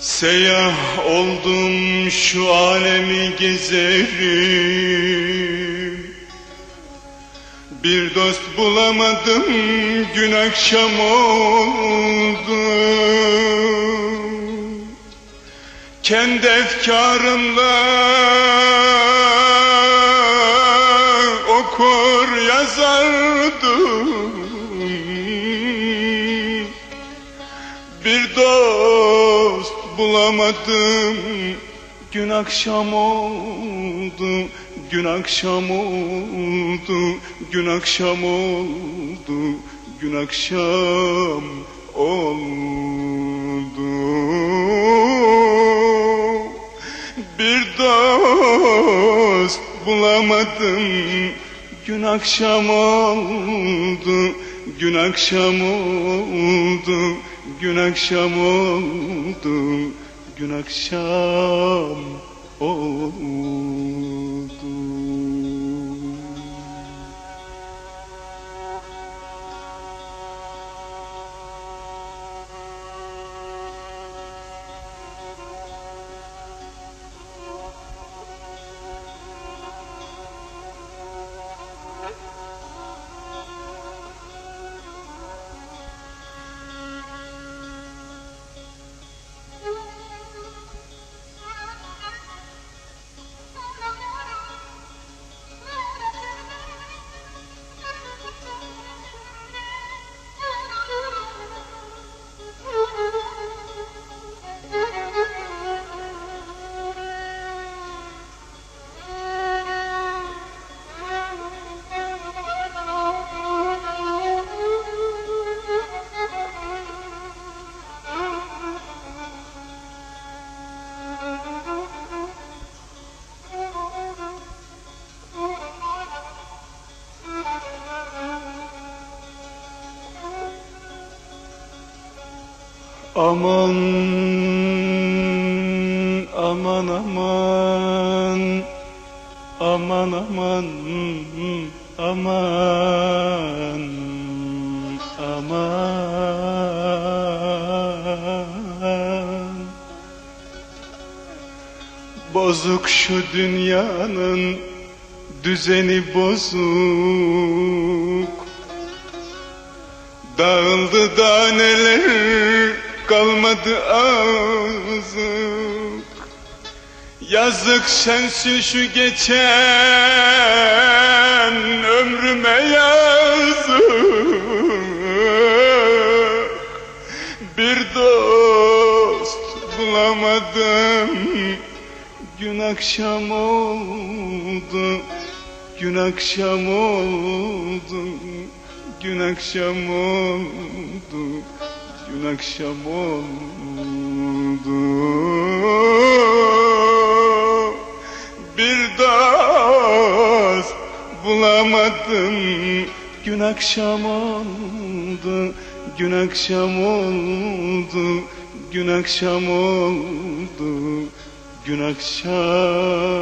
Seyyah oldum şu alemi gezerim. Bir dost bulamadım gün akşam oldu Kendi efkarımla okur yazardım. Bir dost bulamadım. Gün akşam oldu Gün akşam oldu Gün akşam oldu Gün akşam oldu. Bir dost bulamadım. Gün akşam oldu Gün akşam oldu Gün akşam oldu Gün akşam oldu Aman aman aman aman aman aman aman. Bozuk şu dünyanın düzeni bozuk. Dağıldı da neler kalmadı azık Yazık sensin şu geçen ömrüme yazık. Bir dost bulamadım Gün akşam oldu. Gün akşam oldu Gün akşam oldu Gün akşam oldu. Bir dost bulamadım. Gün akşam oldu. Gün akşam oldu. Gün akşam oldu. Gün akşam